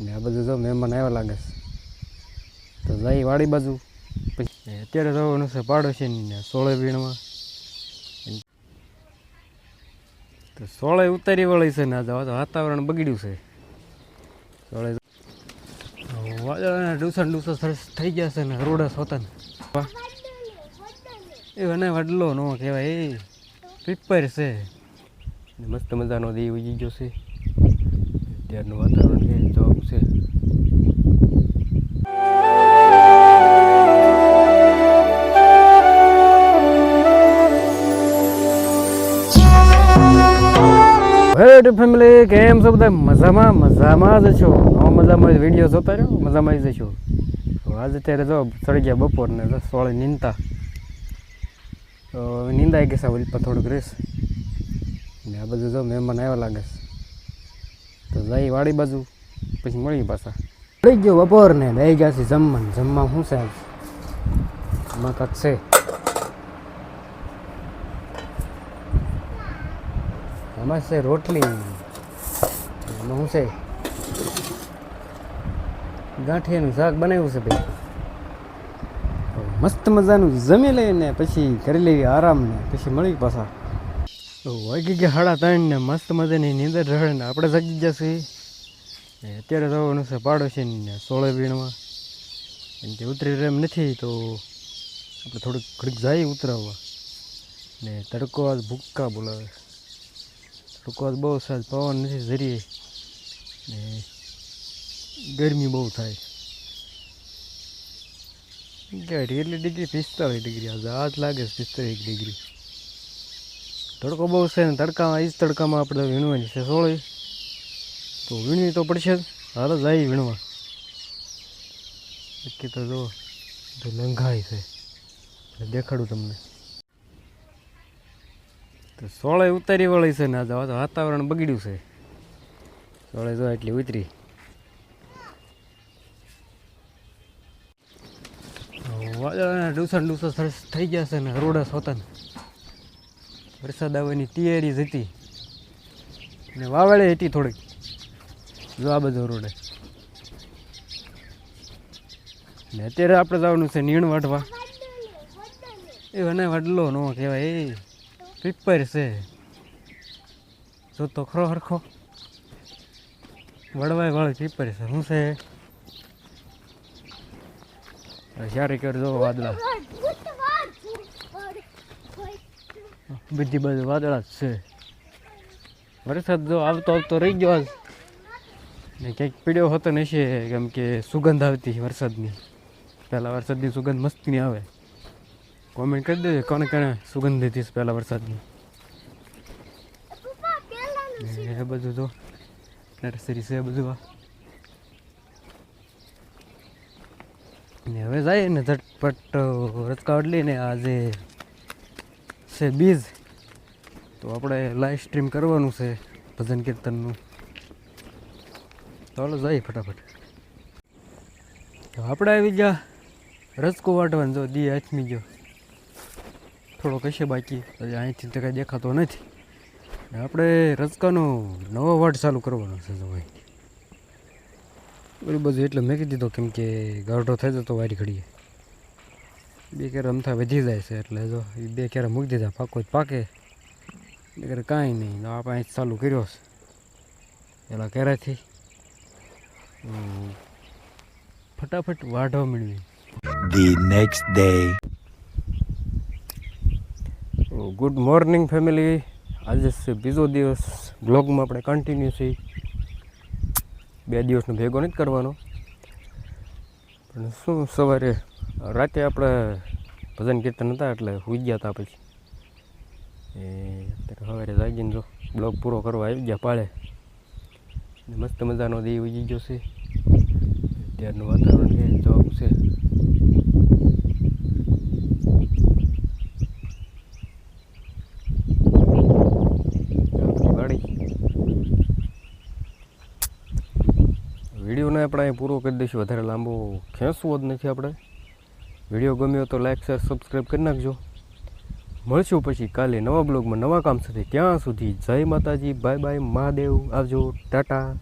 ને આ બધું જો મહેમાન આવ્યા લાગે છે. તો જઈ વાડી બાજુ. પછી અત્યારે જવાનું છે પાડોશીને સોળે વીણમાં. તો સોળે ઉતારી વળી છે ને આજે વાતાવરણ બગડ્યું છે. સોળે વાદળાના ડૂસણ ડૂસો સરસ થઈ ગયા છે ને રોડા સોતા ને. વાહ. એ અને વડલો નો કહેવાય, એ પીપર છે. મસ્ત મજાનો દેવ ઉજી ગયો છે. અત્યારનું વાતાવરણ કે જવાબ છે. હેડ ફેમિલી કેમ છો બધા? મજામાં મજામાં જ છો. નવા મજામાં વીડિયો જોતા રહ્યો મજામાં જ છો. આજે અત્યારે જો ચડી ગયા બપોરને તો સોળે નીંદતા. તો નીંદાઈ ગઈ છે વળી પણ થોડુંક રેસ ને આ બધું જો મહેમાન આવ્યા લાગે છે. તો જઈ વાડી બાજુ. પછી મળી પાછા. મળી ગયો, બપોર ને બે ગયા છે જમવાનું. જમવા શું છે આમાં કાંક છે. આમાં છે રોટલી. એમાં શું છે? ગાંઠિયાનું શાક બનાવ્યું છે ભાઈ. મસ્ત મજાનું જમી લઈને પછી કરી લેવી આરામ ને પછી મળી પાછા. વાગી ગયા સાડા ત્રણ ને મસ્ત મજાની નીંદર રહે ને આપણે જગી જશે ને અત્યારે જવાનું છે પાડોશીને સોળે વીણમાં એમ જે ઉતરી રેમ નથી, તો આપણે થોડુંક ઘડીક જાય ઉતરાવવા ને તડકો આજ ભૂક્કા બોલાવે. તડકો આજ બહુ સાજ પવન નથી જરીએ ને ગરમી બહુ થાય. કેટલી ડિગ્રી, પિસ્તાળીસ ડિગ્રી આજે, આજ લાગે છે પિસ્તાળીસ ડિગ્રી. તડકો બહુ છે ને, તડકામાં એ જ તડકામાં આપણે વીણવાની છે સોળી. તો વીણવી તો પડશે હાલો જાય વીણવા. નક્કી તો જો લંઘાય છે. દેખાડું તમને. તો સોળે ઉતારી વળી છે ને આજે વાતાવરણ બગડ્યું છે. સોળે જો એટલી ઉતરી. વાદળાના ડૂસણ ડૂસો સરસ થઈ ગયા છે ને હરોડા સોતા વરસાદ આવવાની તૈયારી જ હતી. ને વાવળે હતી થોડીક. જો આ બધો ને અત્યારે આપણે જવાનું છે નીણ વાટવા એ મને વડલો નો કહેવાય, એ પીપર છે. જો તો ખરો હરખો. વડવાય વાળી પીપર છે. શું છે? સારી કરજો વાદળા. બધી બાજુ વાદળા જ છે. વરસાદ જો આવતો આવતો રહી ગયો ને ક્યાંક પીડ્યો હોતો નહીં કેમ કે સુગંધ આવતી વરસાદની. પહેલાં વરસાદની સુગંધ મસ્તની આવે. કોમેન્ટ કરી દેજો કોને કોને સુગંધ લીધી પહેલાં વરસાદની. એ બધું તો નર્સરી છે બધું આ. ને હવે જાય ને ઝટપટ રચકાવટ લઈને આજે છે બીજ. તો આપણે લાઈવ સ્ટ્રીમ કરવાનું છે ભજન કીર્તનનું. ચાલો જાય ફટાફટ. આપણે આવી ગયા. રસકો વાટવાનું જો, દી હાથમી ગયો. થોડો કશે બાકી. અહીંથી તો કાંઈ દેખાતો નથી. આપણે રસકાનો નવો વાટ ચાલુ કરવાનો છે ભાઈ. ઓલું બધું એટલે મેં દીધો કેમ કે ગાઢો થઈ જતો વારી ઘડીએ. બે કેરા રમતા વધી જાય છે, એટલે જો એ બે કેરા મૂકી દીધા, પાકો જ પાકે. નકર કાંઈ નહીં આપણે અહીં ચાલુ કર્યો છે. પેલા કેરાથી ફટાફટ વાઢવા મેળવી the next day good morning family આજે છે બીજો દિવસ. બ્લોગમાં આપણે કન્ટિન્યુ છીએ. બે દિવસનો ભેગો નથી કરવાનો. પણ શું સવારે રાતે આપણે ભજન કીર્તન હતા એટલે સુઈ ગયા હતા પછી. એ અત્યારે સવારે જાગીને જો બ્લોગ પૂરો કરવા આવી ગયા પાળે. મસ્ત મજાનો દેવ ઉજી ગયો છે. ત્યારનું વાતાવરણ છે જવાબ છે. વિડીયોને આપણે અહીં પૂરો કરી દઈશું. વધારે લાંબો ખેંચવો જ નથી આપણે. વીડિયો ગમ્યો તો લાઈક શેર સબસ્ક્રાઈબ કરી નાખજો. મળશું પછી કાલે નવા બ્લોગમાં નવા કામ સાથે. ત્યાં સુધી જય માતાજી, બાય બાય, મહાદેવ. આવજો. ટાટા.